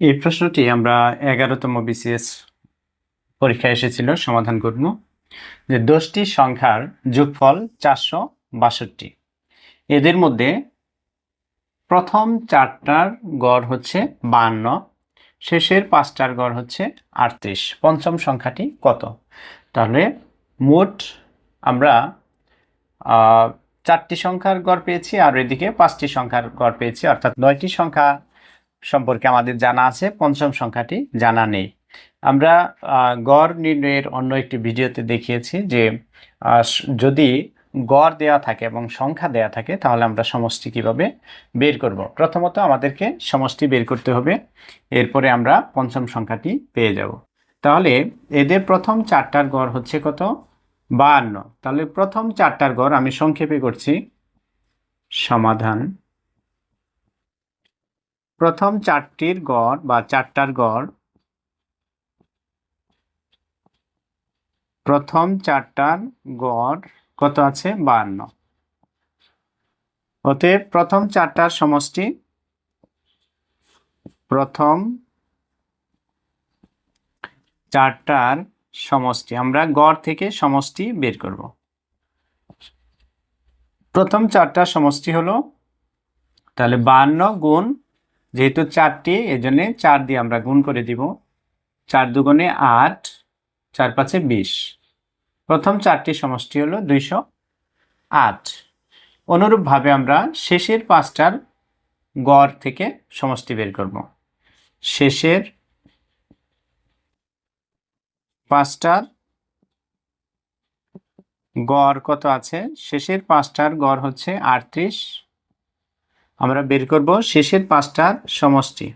এই প্রশ্নটি আমরা এগারোতম বিসিএস পরীক্ষায় এসেছিল সমাধান করব, যে দশটি সংখ্যার যোগফল চারশো বাষট্টি। এদের মধ্যে প্রথম চারটার গড় হচ্ছে বান্ন শেষের পাঁচটার গড় হচ্ছে আটত্রিশ। পঞ্চম সংখ্যাটি কত? তাহলে মোট আমরা চারটি সংখ্যার গড় পেয়েছি আর এদিকে পাঁচটি সংখ্যার গড় পেয়েছি, অর্থাৎ নয়টি সংখ্যা সম্পর্কে আমাদের জানা আছে, পঞ্চম সংখ্যাটি জানা নেই। আমরা গড় নির্ণয়ের অন্য একটি ভিডিওতে দেখিয়েছি যে যদি গড় দেওয়া থাকে এবং সংখ্যা দেওয়া থাকে, তাহলে আমরা সমষ্টি কীভাবে বের করব? প্রথমত আমাদেরকে সমষ্টি বের করতে হবে, এরপরে আমরা পঞ্চম সংখ্যাটি পেয়ে যাব। তাহলে এদের প্রথম চারটার গড় হচ্ছে কত? বাহান্ন তাহলে প্রথম চারটার গড় আমি সংক্ষেপে করছি। সমাধান প্রথম চারটির গড় বা চারটার গড়। প্রথম চারটার গড় কত আছে? বাহান্ন। অতএব প্রথম চারটার সমষ্টি প্রথম চারটার সমষ্টি। আমরা গড় থেকে সমষ্টি বের করব। প্রথম চারটার সমষ্টি হলো তাহলে বাহান্ন গুণ যেহেতু চারটি এই জন্যে চার দিয়ে আমরা গুণ করে দিব। চার দুগুণে আট, চার পাঁচে বিশ। প্রথম চারটি সমষ্টি হলো দুইশো আট। অনুরূপভাবে আমরা শেষের পাঁচটার গড় থেকে সমষ্টি বের করব। শেষের পাঁচটার গড় কত আছে? শেষের পাঁচটার গড় হচ্ছে আটত্রিশ। আমরা বের করব শেষের পাঁচটার সমষ্টি।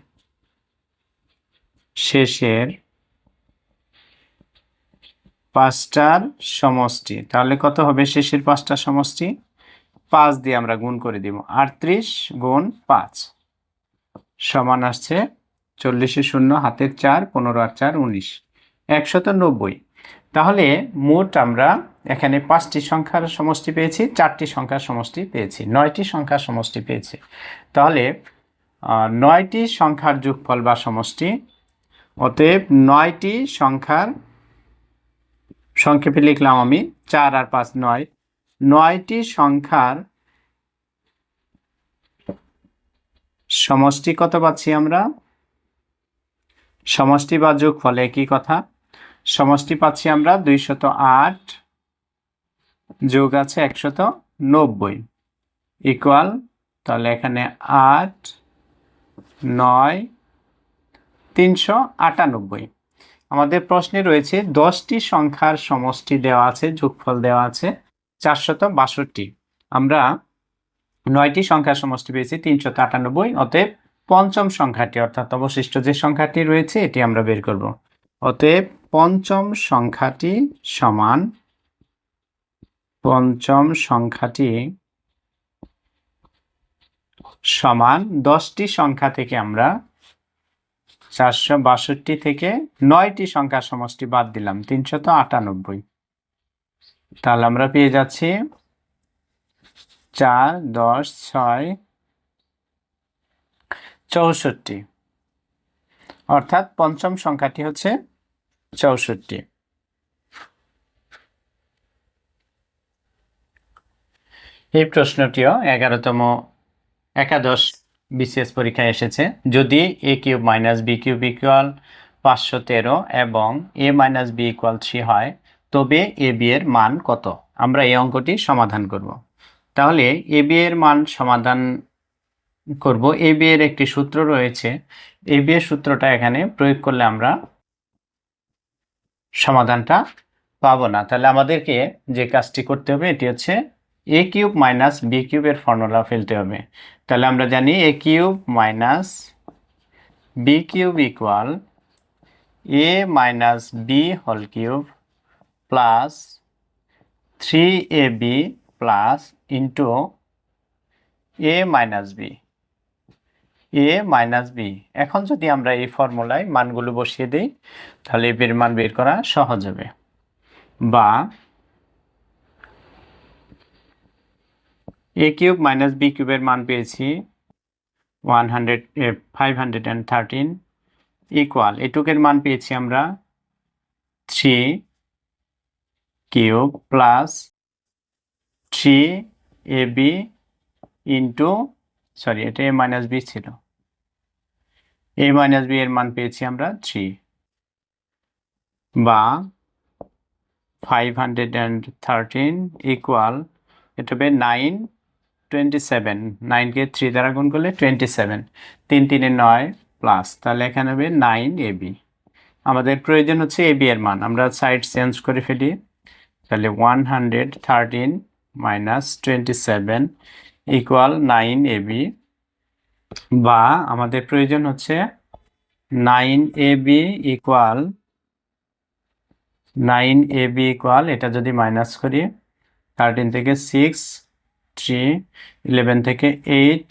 শেষের পাঁচটার সমষ্টি। তাহলে কত হবে শেষের পাঁচটার সমষ্টি? পাঁচ দিয়ে আমরা গুণ করে দিব। আটত্রিশ গুণ পাঁচ। সমান আসছে চল্লিশে শূন্য, হাতের চার, পনেরো আর চার, উনিশ। একশত নব্বই। তাহলে মোট আমরা এখানে পাঁচটি সংখ্যার সমষ্টি পেয়েছি, চারটি সংখ্যার সমষ্টি পেয়েছি, নয়টি সংখ্যার সমষ্টি পেয়েছি। তাহলে নয়টি সংখ্যার যোগফল বা সমষ্টি, অতএব নয়টি সংখ্যার সংক্ষেপে লিখলাম আমি চার আর পাঁচ নয়। নয়টি সংখ্যার সমষ্টি কত পাচ্ছি আমরা? সমষ্টি বা যোগফল একই কথা। সমষ্টি পাচ্ছি আমরা দুইশত আট যোগ আছে একশত নব্বই। ইকুয়াল তাহলে এখানে আট, নয়, তিনশো আটানব্বই। আমাদের প্রশ্নে রয়েছে দশটি সংখ্যার সমষ্টি দেওয়া আছে, যোগফল দেওয়া আছে চারশত বাষট্টি। আমরা নয়টি সংখ্যার সমষ্টি পেয়েছি, তিনশত আটানব্বই, অতএব পঞ্চম সংখ্যাটি, অর্থাৎ অবশিষ্ট যে সংখ্যাটি রয়েছে, এটি আমরা বের করব। অতএব পঞ্চম সংখ্যাটি সমান পঞ্চম সংখ্যাটি সমান দশটি সংখ্যা থেকে আমরা চারশো বাষট্টি থেকে নয়টি সংখ্যার সমষ্টি বাদ দিলাম, তিনশত আটানব্বই। তাহলে আমরা পেয়ে যাচ্ছি চার, দশ, ছয়, চৌষট্টি। অর্থাৎ পঞ্চম সংখ্যাটি হচ্ছে চৌষট্টি। এই প্রশ্নটিও এগারোতম একাদশ বিসিএস পরীক্ষায় এসেছে। যদি a cube minus b cube equal পাঁচশো তেরো এবং a minus b equal three হয়, তবে এ বি এর মান কত? আমরা এই অঙ্কটি সমাধান করব। তাহলে এ বি এর মান সমাধান করব। এ বি এর একটি সূত্র রয়েছে। এ বি এর সূত্রটা এখানে প্রয়োগ করলে আমরা সমাধানটা পাবো না। তাহলে আমাদেরকে যে কাজটি করতে হবে, এটি হচ্ছে এ কিউব মাইনাস বি কিউবের ফর্মুলা ফেলতে হবে। তাহলে আমরা জানি a cube minus b cube equal a minus b whole cube plus three a b plus into a minus b a minus b এখন যদি আমরা এই ফর্মুলায় মানগুলো বসিয়ে দিই, তাহলে এ বির মান বের করা সহজ হবে। বা এ কিউব মাইনাস বি কিউবের মান পেয়েছি one hundred five hundred and thirteen equal এটুকের মান পেয়েছি আমরা three cube plus three a b into sorry এটা এ মাইনাস বি ছিল। এ মাইনাস বি এর মান পেয়েছি আমরা থ্রি বা five hundred and thirteen equal এটা হবে নাইন টোয়েন্টি সেভেন নাইনকে থ্রি দ্বারা গুণ করলে টোয়েন্টি সেভেন তিন তিনে নয় প্লাস তাহলে এখানে হবে নাইন এবি আমাদের প্রয়োজন হচ্ছে এবি এর মান। আমরা সাইড চেঞ্জ করে ফেলি। তাহলে one hundred thirteen minus twenty seven equal nine a b বা আমাদের প্রয়োজন হচ্ছে nine a b equal nine a b equal, এটা যদি মাইনাস করি থার্টিন থেকে সিক্স থ্রি ইলেভেন থেকে eight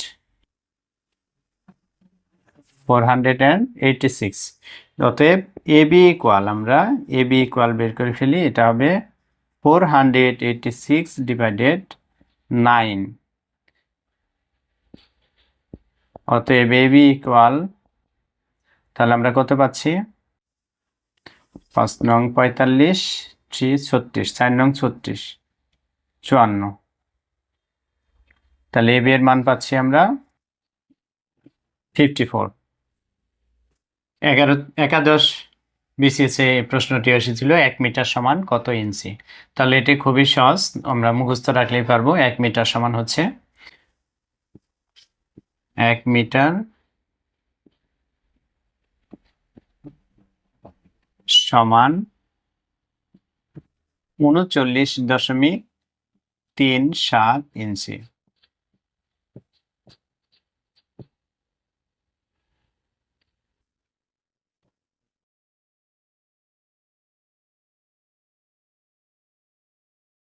four hundred and eighty six অতএব এবি ইকুয়াল, আমরা এবি ইকুয়াল বের করে ফেলি, এটা হবে four hundred eighty six divided nine অতএব এবি ইকুয়াল, তাহলে আমরা কত পাচ্ছি? পাঁচ নং পঁয়তাল্লিশ থ্রি ছত্রিশ, চার নং ছত্রিশ, চুয়ান্ন। তাহলে এবি এর মান পাচ্ছি আমরা ফিফটি ফোর এগারো, একাদশ বিসিএসে প্রশ্নটি এসেছিল এক মিটার সমান কত ইঞ্চি? তাহলে এটি খুবই সহজ, আমরা মুখস্থ রাখলেই পারব, এক মিটার সমান হচ্ছে এক মিটার সমান উনচল্লিশ দশমিক তিন সাত ইঞ্চি।